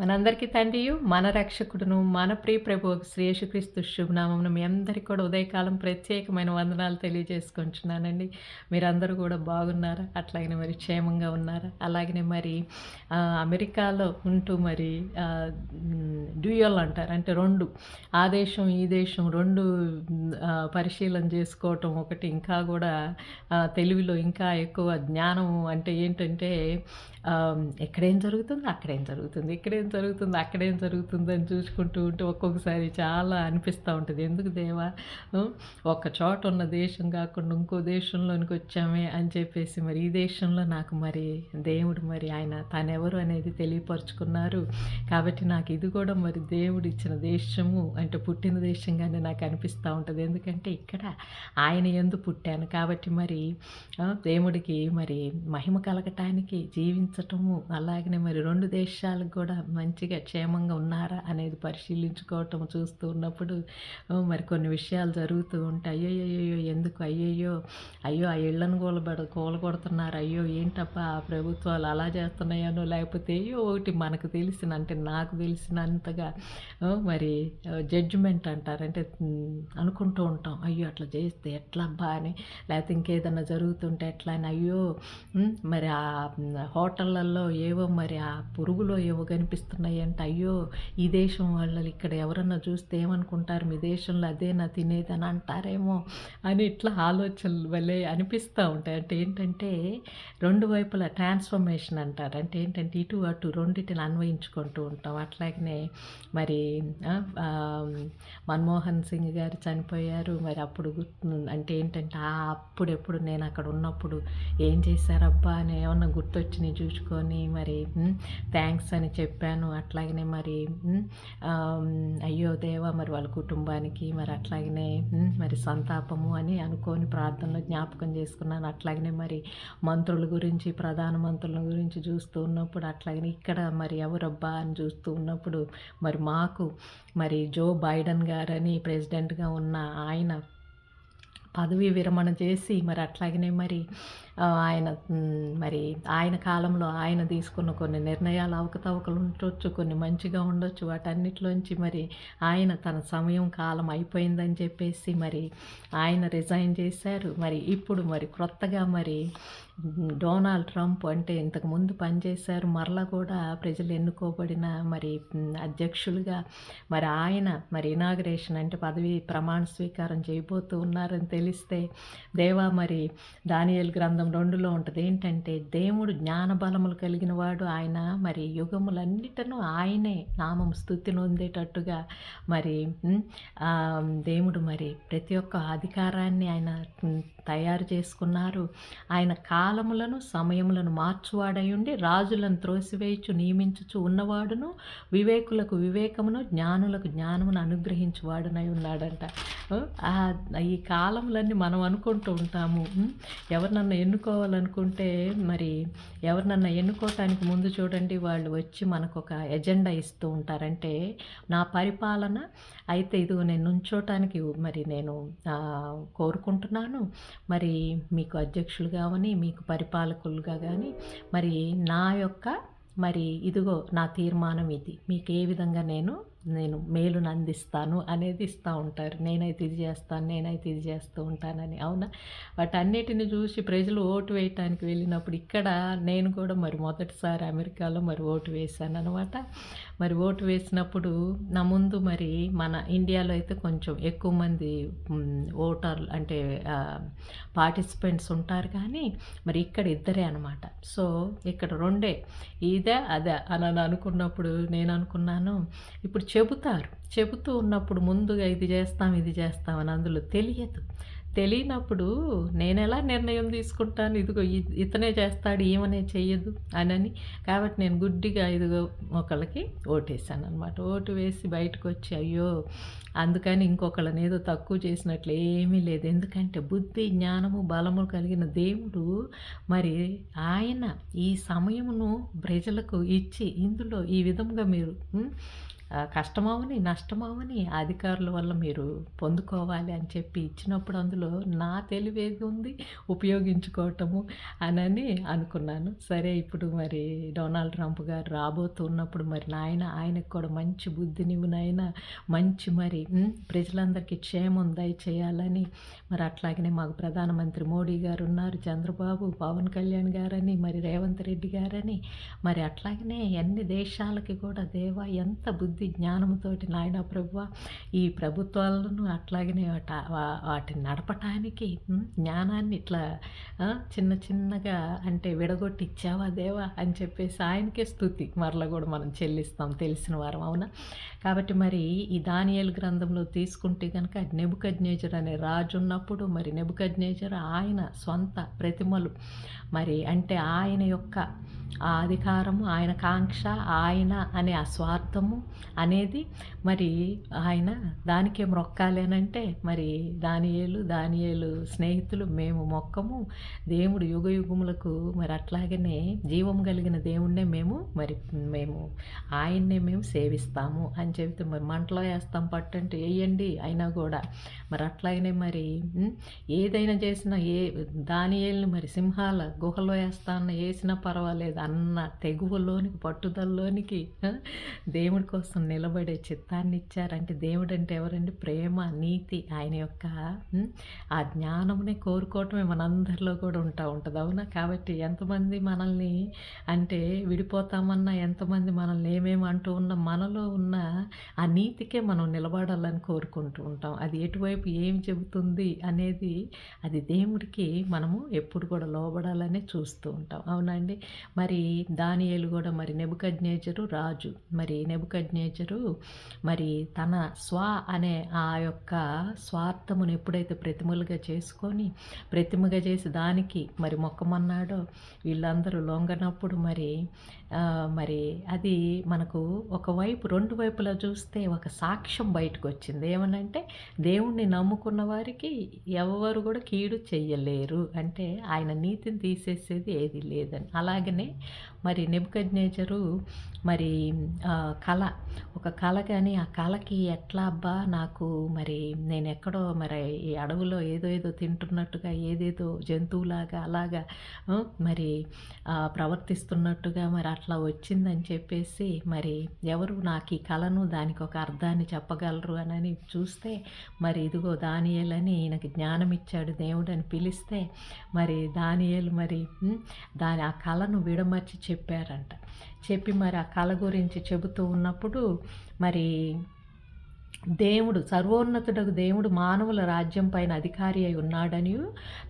మనందరికీ తండ్రియు మన రక్షకుడును మన ప్రియ ప్రభు శ్రీయేసుక్రీస్తు శుభనామమును మీ అందరికీ కూడా ఉదయకాలం ప్రత్యేకమైన వందనాలు తెలియజేసుకుంటున్నానండి. మీరందరూ కూడా బాగున్నారా? అట్లాగనే మరి క్షేమంగా ఉన్నారా? అలాగనే మరి అమెరికాలో ఉంటూ మరి డ్యూయల్ అంటారు. అంటే రెండు ఆ దేశం ఈ దేశం రెండు పరిశీలన చేసుకోవటం ఒకటి. ఇంకా కూడా తెలుగులో ఇంకా ఎక్కువ జ్ఞానం అంటే ఏంటంటే ఎక్కడేం జరుగుతుంది? అక్కడేం జరుగుతుంది? ఇక్కడే జరుగుతుంది అక్కడేం జరుగుతుంది అని చూసుకుంటూ ఉంటే ఒక్కొక్కసారి చాలా అనిపిస్తూ ఉంటుంది. ఎందుకు దేవా? ఒక చోట ఉన్న దేశం కాకుండా ఇంకో దేశంలోనికి వచ్చామే అని చెప్పేసి మరి ఈ దేశంలో నాకు మరి దేవుడు మరి ఆయన తానెవరు అనేది తెలియపరుచుకున్నారు. కాబట్టి నాకు ఇది కూడా మరి దేవుడు ఇచ్చిన దేశము అంటే పుట్టిన దేశంగానే నాకు అనిపిస్తూ ఉంటుంది. ఎందుకంటే ఇక్కడ ఆయన ఎందు పుట్టాను. కాబట్టి మరి దేవుడికి మరి మహిమ కలగటానికి జీవించటము అలాగనే మరి రెండు దేశాలకు కూడా మంచిగా క్షేమంగా ఉన్నారా అనేది పరిశీలించుకోవటం చూస్తూ ఉన్నప్పుడు మరి కొన్ని విషయాలు జరుగుతూ ఉంటాయి అయ్యో అయ్యో ఎందుకు? అయ్యయ్యో అయ్యో ఆ ఇళ్ళను కూలబడ కూలగొడుతున్నారు. అయ్యో ఏంటప్ప ఆ ప్రభుత్వాలు అలా చేస్తున్నాయనో లేకపోతే అయ్యో ఒకటి మనకు తెలిసిన అంటే నాకు తెలిసినంతగా మరి జడ్జిమెంట్ అంటారంటే అనుకుంటూ ఉంటాం. అయ్యో అట్లా చేస్తే ఎట్లా అబ్బా అని. లేకపోతే ఇంకేదన్నా జరుగుతుంటే ఎట్లా అని అయ్యో మరి ఆ హోటళ్ళల్లో ఏవో మరి ఆ పురుగులో ఏవో కనిపిస్తుంది కనిపిస్తున్నాయి అంటే అయ్యో ఈ దేశం వాళ్ళు ఇక్కడ ఎవరన్నా చూస్తే ఏమనుకుంటారు? మీ దేశంలో అదేనా తినేది అని అంటారేమో అని ఇట్లా ఆలోచనలు వల్లే అనిపిస్తూ ఉంటాయి. అంటే ఏంటంటే రెండు వైపులా ట్రాన్స్ఫర్మేషన్ అంటారు. అంటే ఏంటంటే ఇటు అటు రెండింటిని అన్వయించుకుంటూ ఉంటాం. అట్లాగనే మరి మన్మోహన్ సింగ్ గారు చనిపోయారు. మరి అప్పుడు గుర్తు అంటే ఏంటంటే అప్పుడెప్పుడు నేను అక్కడ ఉన్నప్పుడు ఏం చేశారబ్బా అని ఏమన్నా గుర్తొచ్చి చూసుకొని మరి థ్యాంక్స్ అని చెప్పాను అట్లాగనే మరి అయ్యో దేవా మరి వాళ్ళ కుటుంబానికి మరి అట్లాగనే మరి సంతాపము అని అనుకోని ప్రార్థనలో జ్ఞాపకం చేసుకున్నాను. అట్లాగనే మరి మంత్రుల గురించి ప్రధాన మంత్రుల గురించి చూస్తూ ఉన్నప్పుడు అట్లాగనే ఇక్కడ మరి ఎవరబ్బా అని చూస్తూ ఉన్నప్పుడు మరి మాకు మరి జో బైడెన్ గారని ప్రెసిడెంట్గా ఉన్న ఆయన పదవీ విరమణ చేసి మరి అట్లాగనే మరి ఆయన మరి ఆయన కాలంలో ఆయన తీసుకున్న కొన్ని నిర్ణయాలు అవకతవకలు ఉండొచ్చు కొన్ని మంచిగా ఉండొచ్చు. వాటన్నిటిలోంచి మరి ఆయన తన సమయం కాలం అయిపోయిందని చెప్పేసి మరి ఆయన రిజైన్ చేశారు. మరి ఇప్పుడు మరి క్రొత్తగా మరి డొనాల్డ్ ట్రంప్ అంటే ఇంతకుముందు పనిచేశారు. మరలా కూడా ప్రజలు ఎన్నుకోబడిన మరి అధ్యక్షులుగా మరి ఆయన మరి ఇనాగ్రేషన్ అంటే పదవి ప్రమాణ స్వీకారం చేయబోతూ ఉన్నారని తెలిస్తే దేవా మరి దానియల్ గ్రంథం రెండులో ఉంటుంది. ఏంటంటే దేవుడు జ్ఞానబలములు కలిగిన వాడు ఆయన మరి యుగములన్నిటను ఆయనే నామం స్థుతి నొందేటట్టుగా మరి దేవుడు మరి ప్రతి ఒక్క అధికారాన్ని ఆయన తయారు చేసుకున్నారు. ఆయన కాలములను సమయములను మార్చువాడై ఉండి రాజులను త్రోసివేయచ్చు నియమించుచు ఉన్నవాడును వివేకులకు వివేకమును జ్ఞానులకు జ్ఞానమును అనుగ్రహించువాడునై ఉన్నాడంట. ఈ కాలములన్నీ మనం అనుకుంటూ ఉంటాము. ఎవరు నన్ను ఎన్ను ఎన్నుకోవాలనుకుంటే మరి ఎవరినన్నా ఎన్నుకోవటానికి ముందు చూడండి వాళ్ళు వచ్చి మనకు ఒక ఎజెండా ఇస్తూ ఉంటారంటే నా పరిపాలన అయితే ఇదిగో నేను నుంచోటానికి మరి నేను కోరుకుంటున్నాను. మరి మీకు అధ్యక్షులు కావని మీకు పరిపాలకులుగా కానీ మరి నా యొక్క మరి ఇదిగో నా తీర్మానం ఇది. మీకు ఏ విధంగా నేను నేను మేలును అందిస్తాను అనేది ఇస్తూ ఉంటారు. నేనైతే ఇది చేస్తాను నేనైతే ఇది చేస్తూ ఉంటానని. అవునా? వాటన్నిటిని చూసి ప్రజలు ఓటు వేయటానికి వెళ్ళినప్పుడు ఇక్కడ నేను కూడా మరి మొదటిసారి అమెరికాలో మరి ఓటు వేశాను అనమాట మరి ఓటు వేసినప్పుడు నా ముందు మరి మన ఇండియాలో అయితే కొంచెం ఎక్కువ మంది ఓటర్లు అంటే పార్టిసిపెంట్స్ ఉంటారు కానీ మరి ఇక్కడ ఇద్దరే అనమాట సో ఇక్కడ రెండే. ఇదే అదే అని అని అనుకున్నప్పుడు నేను అనుకున్నాను ఇప్పుడు చెబుతారు. చెబుతూ ఉన్నప్పుడు ముందుగా ఇది చేస్తాం ఇది చేస్తాం అని అందులో తెలియదు. తెలియనప్పుడు నేను ఎలా నిర్ణయం తీసుకుంటాను? ఇదిగో ఇతనే చేస్తాడు ఈమెనే చెయ్యదు అనని. కాబట్టి నేను గుడ్డిగా ఇదిగో ఒకళ్ళకి ఓటేసాను అనమాట ఓటు వేసి బయటకు వచ్చి అయ్యో అందుకని ఇంకొకళ్ళని ఏదో తక్కువ చేసినట్లు ఏమీ లేదు. ఎందుకంటే బుద్ధి జ్ఞానము బలము కలిగిన దేవుడు మరి ఆయన ఈ సమయమును ప్రజలకు ఇచ్చి ఇందులో ఈ విధంగా మీరు కష్టమవని నష్టమవని అధికారుల వల్ల మీరు పొందుకోవాలి అని చెప్పి ఇచ్చినప్పుడు అందులో నా తెలివేది ఉంది ఉపయోగించుకోవటము అనని అనుకున్నాను. సరే ఇప్పుడు మరి డొనాల్డ్ ట్రంప్ గారు రాబోతున్నప్పుడు మరి నాయన ఆయనకు కూడా మంచి బుద్ధినివ్వు నాయన మంచి మరి ప్రజలందరికీ క్షేమం దయచేయాలని మరి అట్లాగనే మాకు ప్రధానమంత్రి మోడీ గారు ఉన్నారు చంద్రబాబు పవన్ కళ్యాణ్ గారని మరి రేవంత్ రెడ్డి గారని మరి అట్లాగనే అన్ని దేశాలకి కూడా దేవా ఎంత బుద్ధి జ్ఞానంతోటి నాయన ప్రభువ ఈ ప్రభుత్వాలను అట్లాగనే వాటిని నడపటానికి జ్ఞానాన్ని ఇట్లా చిన్న చిన్నగా అంటే విడగొట్టి ఇచ్చావా దేవా అని చెప్పేసి ఆయనకే స్థుతి. మరలా కూడా మనం చెల్లిస్తాం తెలిసిన వారం అవునా? కాబట్టి మరి ఈ దానియల్ గ్రంథంలో తీసుకుంటే కనుక నెబుకజ్నేజర్ అనే రాజు ఉన్నప్పుడు మరి నెబుకజ్నేజర్ ఆయన సొంత ప్రతిమలు. మరి అంటే ఆయన యొక్క ఆ అధికారము ఆయన కాంక్ష ఆయన అనే ఆ స్వార్థము అనేది మరి ఆయన దానికే మొక్కాలేనంటే మరి దానియేలు దానియేలు స్నేహితులు మేము మొక్కము. దేవుడు యుగ యుగములకు మరి అట్లాగనే జీవం కలిగిన దేవుణ్ణే మేము మరి మేము ఆయన్నే మేము సేవిస్తాము అని చెబితే మరి మంటలో వేస్తాం పట్టంటే వేయండి. అయినా కూడా మరి అట్లాగనే మరి ఏదైనా చేసినా ఏ దానియేల్ని మరి సింహాల గుహలో వేస్తాన్న వేసినా పర్వాలేదు. అన్న తెగువలోనికి పట్టుదలలోనికి దేవుడి కోసం నిలబడే చిత్తాన్ని ఇచ్చారంటే దేవుడు అంటే ఎవరండి? ప్రేమ నీతి ఆయన యొక్క ఆ జ్ఞానమునే కోరుకోవటమే మనందరిలో కూడా ఉంటా ఉంటుంది. అవునా? కాబట్టి ఎంతమంది మనల్ని అంటే విడిపోతామన్నా ఎంతమంది మనల్ని ఏమేమి అంటూ ఉన్న మనలో ఉన్న ఆ నీతికే మనం నిలబడాలని కోరుకుంటూ ఉంటాం. అది ఎటువైపు ఏం చెబుతుంది అనేది అది దేవుడికి మనము ఎప్పుడు కూడా లోబడాలని చూస్తూ ఉంటాం. అవునండి? మరి దానియేలు కూడా మరి నెబుకజ్నేచరు రాజు. మరి నెబుకజ్నేచరు మరి తన స్వ అనే ఆ యొక్క స్వార్థమును ఎప్పుడైతే ప్రతిమలుగా చేసుకొని ప్రతిమగా చేసి దానికి మరి మొక్కమన్నాడో వీళ్ళందరూ లొంగనప్పుడు మరి మరి అది మనకు ఒకవైపు రెండు వైపులా చూస్తే ఒక సాక్ష్యం బయటకు వచ్చింది ఏమనంటే దేవుణ్ణి నమ్ముకున్న వారికి ఎవరు కూడా కీడు చెయ్యలేరు. అంటే ఆయన నీతిని తీసేసేది ఏది లేదని. అలాగనే మరి నెబుకజ్నేజరు మరి కళ. ఒక కళ కానీ ఆ కళకి ఎట్లా అబ్బా నాకు మరి నేను ఎక్కడో మరి ఈ అడవులో ఏదో ఏదో తింటున్నట్టుగా ఏదేదో జంతువులాగా అలాగా మరి ప్రవర్తిస్తున్నట్టుగా మరి అట్లా వచ్చిందని చెప్పేసి మరి ఎవరు నాకు ఈ కళను దానికి ఒక అర్థాన్ని చెప్పగలరు అని చూస్తే మరి ఇదిగో దానియేలని ఈయనకి జ్ఞానం ఇచ్చాడు దేవుడు అని పిలిస్తే మరి దానియలు మరి దాని ఆ కళను విడమర్చి చెప్పారంట. చెప్పి మరి ఆ కళ గురించి చెబుతూ ఉన్నప్పుడు మరి దేవుడు సర్వోన్నతుడకు దేవుడు మానవుల రాజ్యం పైన అధికారి అయి ఉన్నాడని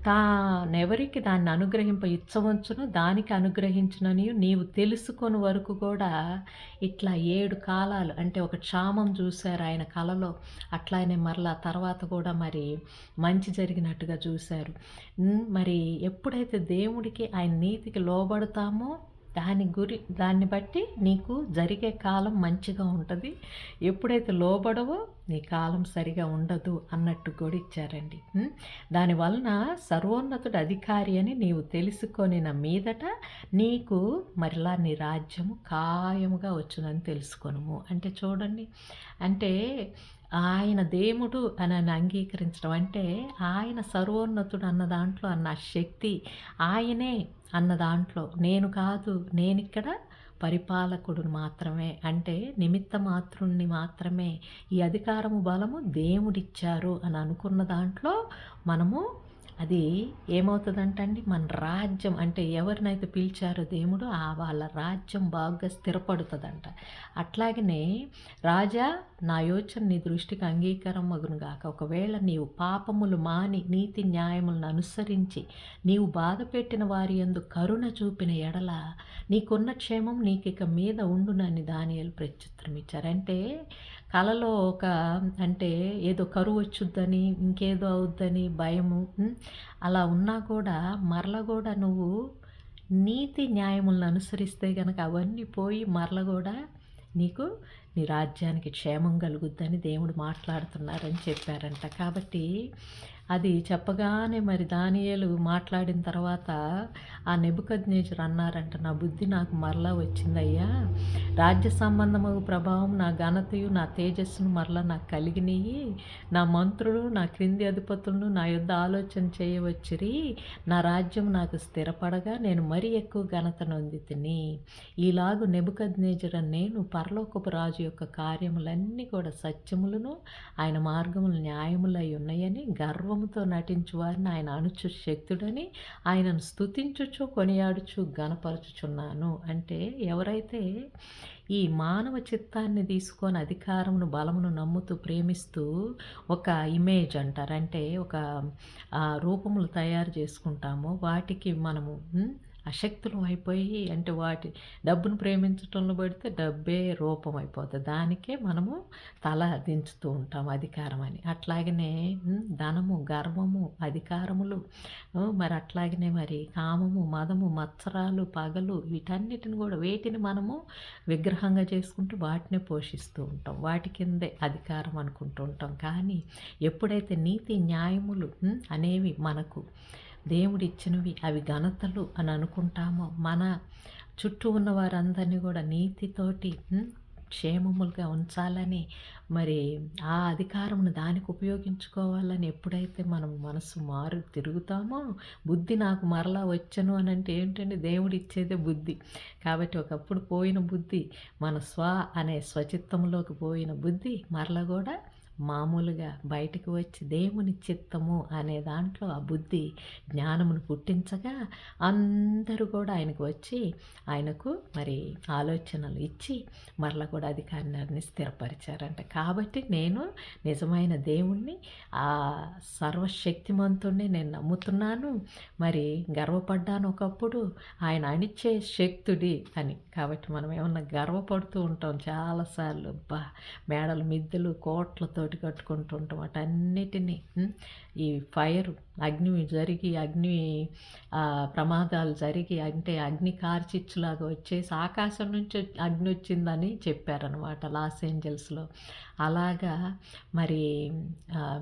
తానెవరికి దాన్ని అనుగ్రహింప ఇచ్చవచ్చును దానికి అనుగ్రహించునని నీవు తెలుసుకొని వరకు కూడా ఇట్లా ఏడు కాలాలు అంటే ఒక క్షామం చూశారు ఆయన కళలో అట్లానే మరలా తర్వాత కూడా మరి మంచి జరిగినట్టుగా చూశారు. మరి ఎప్పుడైతే దేవుడికి ఆయన నీతికి లోబడతామో దాని గురి దాన్ని బట్టి నీకు జరిగే కాలం మంచిగా ఉంటుంది. ఎప్పుడైతే లోబడవో నీ కాలం సరిగా ఉండదు అన్నట్టు కూడా ఇచ్చారండి. దానివలన సర్వోన్నతుడు అధికారి అని నీవు తెలుసుకొనిన మీదట నీకు మరలా నీ రాజ్యము ఖాయముగా వచ్చునని తెలుసుకొనుము. అంటే చూడండి అంటే ఆయన దేవుడు అని అని అంగీకరించడం అంటే ఆయన సర్వోన్నతుడు అన్న దాంట్లో అన్న శక్తి ఆయనే అన్న దాంట్లో. నేను కాదు నేను ఇక్కడ పరిపాలకుడు మాత్రమే. అంటే నిమిత్త మాతృణ్ణి మాత్రమే. ఈ అధికారము బలము దేవుడిచ్చారు అని అనుకున్న దాంట్లో మనము అది ఏమవుతుందంటండి? మన రాజ్యం అంటే ఎవరినైతే పిలిచారో దేవుడు ఆ వాళ్ళ రాజ్యం బాగా స్థిరపడుతుందంట. అట్లాగనే రాజా నా యోచన నీ దృష్టికి అంగీకారం మగును గాక. ఒకవేళ నీవు పాపములు మాని నీతి న్యాయములను అనుసరించి నీవు బాధ పెట్టిన వారి యందు కరుణ చూపిన ఎడల నీకున్న క్షేమం నీకు ఇక మీద ఉండునని దానియాలు ప్రత్యుత్తరం ఇచ్చారు. అంటే కలలో ఒక అంటే ఏదో కరువు వచ్చుద్దని ఇంకేదో అవుద్దని భయము అలా ఉన్నా కూడా మరల కూడా నువ్వు నీతి న్యాయములను అనుసరిస్తే కనుక అవన్నీ పోయి మరల కూడా నీకు నీ రాజ్యానికి క్షేమం కలుగుద్దని దేవుడు మాట్లాడుతున్నారని చెప్పారంట. కాబట్టి అది చెప్పగానే మరి దానియేలు మాట్లాడిన తర్వాత ఆ నెబుకజ్నేజర్ అన్నారంట నా బుద్ధి నాకు మరలా వచ్చిందయ్యా. రాజ్య సంబంధము ప్రభావం నా ఘనతయు నా తేజస్సును మరలా నాకు కలిగినయి నా మంత్రులు నా క్రింది అధిపతులను నా యుద్ధ ఆలోచన చేయవచ్చిరి. నా రాజ్యం నాకు స్థిరపడగా నేను మరీ ఎక్కువ ఘనత నొంది తిని ఈలాగు నెబుకజ్నేజర్ నేను పరలోకపు రాజు యొక్క కార్యములన్నీ కూడా సత్యములను ఆయన మార్గములు న్యాయములై ఉన్నాయని గర్వముతో నటించు వారిని ఆయన అణుచు శక్తుడని ఆయనను స్థుతించుచు కొనియాడుచు గణపరచుచున్నాను అంటే ఎవరైతే ఈ మానవ చిత్తాన్ని తీసుకొని అధికారమును బలమును నమ్ముతూ ప్రేమిస్తూ ఒక ఇమేజ్ అంటారు. అంటే ఒక రూపములు తయారు చేసుకుంటామో. వాటికి మనము అశక్తులం అయిపోయి అంటే వాటి డబ్బును ప్రేమించటంలో పడితే డబ్బే రూపం అయిపోతుంది దానికే మనము తల దించుతూ ఉంటాం అధికారం అని అట్లాగనే ధనము గర్వము అధికారములు మరి అట్లాగనే మరి కామము మదము మత్సరాలు పగలు వీటన్నిటిని కూడా వేటిని మనము విగ్రహంగా చేసుకుంటూ వాటిని పోషిస్తూ ఉంటాం. వాటి కిందే అధికారం అనుకుంటూ ఉంటాం. కానీ ఎప్పుడైతే నీతి న్యాయములు అనేవి మనకు దేవుడిచ్చినవి అవి ఘనతలు అని అనుకుంటామో. మన చుట్టూ ఉన్న వారందరినీ కూడా నీతితోటి క్షేమములుగా ఉంచాలని మరి ఆ అధికారమును దానికి ఉపయోగించుకోవాలని ఎప్పుడైతే మనం మనసు మారు తిరుగుతామో బుద్ధి నాకు మరలా వచ్చను అని అంటే ఏంటంటే దేవుడు ఇచ్చేదే బుద్ధి. కాబట్టి ఒకప్పుడు పోయిన బుద్ధి మన స్వ అనే స్వచిత్తంలోకి పోయిన బుద్ధి మరల కూడా మామూలుగా బయటకు వచ్చి దేవుని చిత్తము అనే దాంట్లో ఆ బుద్ధి జ్ఞానమును పుట్టించగా అందరూ కూడా ఆయనకు వచ్చి ఆయనకు మరి ఆలోచనలు ఇచ్చి మరలా కూడా అధికారాన్ని స్థిరపరిచారంట. కాబట్టి నేను నిజమైన దేవుణ్ణి ఆ సర్వశక్తిమంతుణ్ణి నేను నమ్ముతున్నాను. మరి గర్వపడ్డాను ఒకప్పుడు ఆయన అణిచ్చే శక్తుడి అని. కాబట్టి మనం ఏమన్నా గర్వపడుతూ ఉంటాం చాలాసార్లు. బా మేడలు మిద్దెలు కోట్లతో తోటి కట్టుకుంటుంటాం వాటన్నిటినీ ఈ ఫైర్ అగ్ని జరిగి అగ్ని ప్రమాదాలు జరిగి అంటే అగ్ని కార్చిచ్చులాగా వచ్చేసి ఆకాశం నుంచి అగ్ని వచ్చిందని చెప్పారనమాట లాస్ ఏంజల్స్లో. అలాగా మరి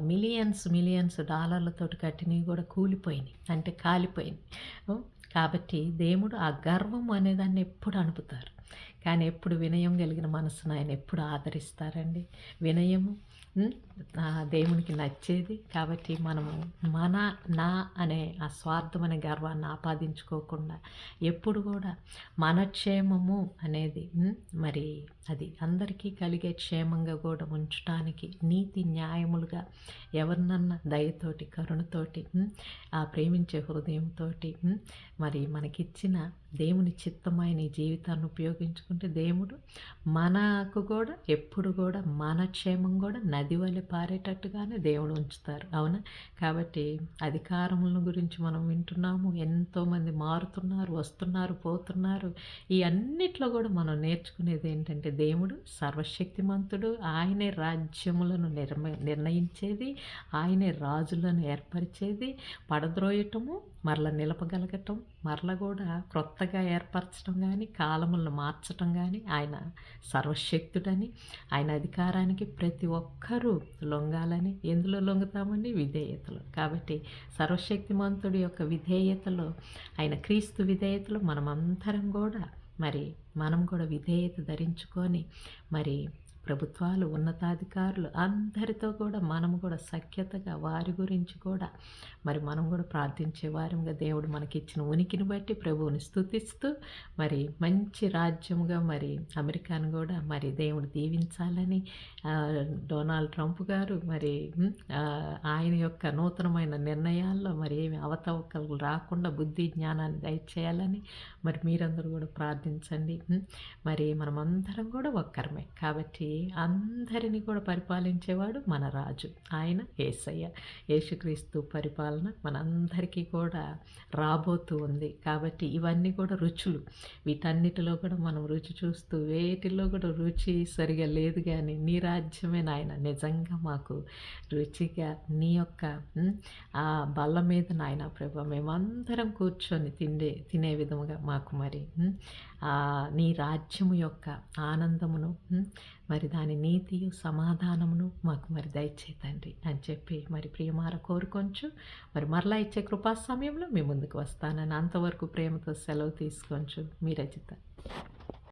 మిలియన్స్ మిలియన్స్ డాలర్లతో కట్టినవి కూడా కూలిపోయినాయి అంటే కాలిపోయినాయి. కాబట్టి దేవుడు ఆ గర్వం అనేదాన్ని ఎప్పుడు అనుపుతారు. కానీ ఎప్పుడు వినయం కలిగిన మనసును ఆయన ఎప్పుడు ఆదరిస్తారండి? వినయము దేవునికి నచ్చేది. కాబట్టి మనము మన నా అనే ఆ స్వార్థమైన గర్వాన్ని ఆపాదించుకోకుండా ఎప్పుడు కూడా మన క్షేమము అనేది మరి అది అందరికీ కలిగే క్షేమంగా కూడా ఉంచడానికి నీతి న్యాయములుగా ఎవరినన్నా దయతోటి కరుణతోటి ఆ ప్రేమించే హృదయంతో మరి మనకిచ్చిన దేవుని చిత్తమైన జీవితాన్ని ఉపయోగించుకుంటే దేవుడు మనకు కూడా ఎప్పుడు కూడా మన క్షేమం కూడా నది వల్ల పారేటట్టుగానే దేవుడు ఉంచుతారు. అవునా? కాబట్టి అధికారముల గురించి మనం వింటున్నాము. ఎంతోమంది మారుతున్నారు వస్తున్నారు పోతున్నారు. ఈ అన్నిట్లో కూడా మనం నేర్చుకునేది ఏంటంటే దేవుడు సర్వశక్తిమంతుడు. ఆయనే రాజ్యములను నిర్మ నిర్ణయించేది. ఆయనే రాజులను ఏర్పరిచేది. పడద్రోయటము మరల నిలపగలగటం మరల కూడా కొత్తగా ఏర్పరచడం కానీ కాలములను మార్చటం కానీ ఆయన సర్వశక్తుడని ఆయన అధికారానికి ప్రతి ఒక్కరూ లొంగాలని. ఎందులో లొంగుతామని విధేయతలు. కాబట్టి సర్వశక్తిమంతుడి యొక్క విధేయతలో ఆయన క్రీస్తు విధేయతలో మనమందరం కూడా మరి మనం కూడా విధేయత ధరించుకొని మరి ప్రభుత్వాలు ఉన్నతాధికారులు అందరితో కూడా మనం కూడా సఖ్యతగా వారి గురించి కూడా మరి మనం కూడా ప్రార్థించే వారంగా దేవుడు మనకి ఇచ్చిన ఉనికిని బట్టి ప్రభువుని స్థుతిస్తూ మరి మంచి రాజ్యముగా మరి అమెరికాను కూడా మరి దేవుడు దీవించాలని డొనాల్డ్ ట్రంప్ గారు మరి ఆయన యొక్క నూతనమైన నిర్ణయాల్లో మరి ఏమి అవతవకలు రాకుండా బుద్ధి జ్ఞానాన్ని దయచేయాలని మరి మీరందరూ కూడా ప్రార్థించండి. మరి మనమందరం కూడా ఒక్కరమే. కాబట్టి అందరినీ కూడా పరిపాలించేవాడు మన రాజు ఆయన ఏసయ్య. యేసుక్రీస్తు పరిపాలన మనందరికీ కూడా రాబోతూ ఉంది. కాబట్టి ఇవన్నీ కూడా రుచులు. వీటన్నిటిలో కూడా మనం రుచి చూస్తూ వేటిల్లో కూడా రుచి సరిగా లేదు కానీ నీ రాజ్యమే నాయన నిజంగా మాకు రుచిగా నీ యొక్క ఆ బల్ల మీద నాయన ప్రభు మేమందరం కూర్చొని తిండే తినే విధముగా మాకు మరి నీ రాజ్యము యొక్క ఆనందమును మరి దాని నీతియు సమాధానమును మాకు మరి దయచేతండి అని చెప్పి మరి ప్రియమార కోరుకొంచు. మరి మరలా ఇచ్చే కృపా సమయంలో మీ ముందుకు వస్తానని అంతవరకు ప్రేమతో సెలవు తీసుకొంచు. మీ రచిత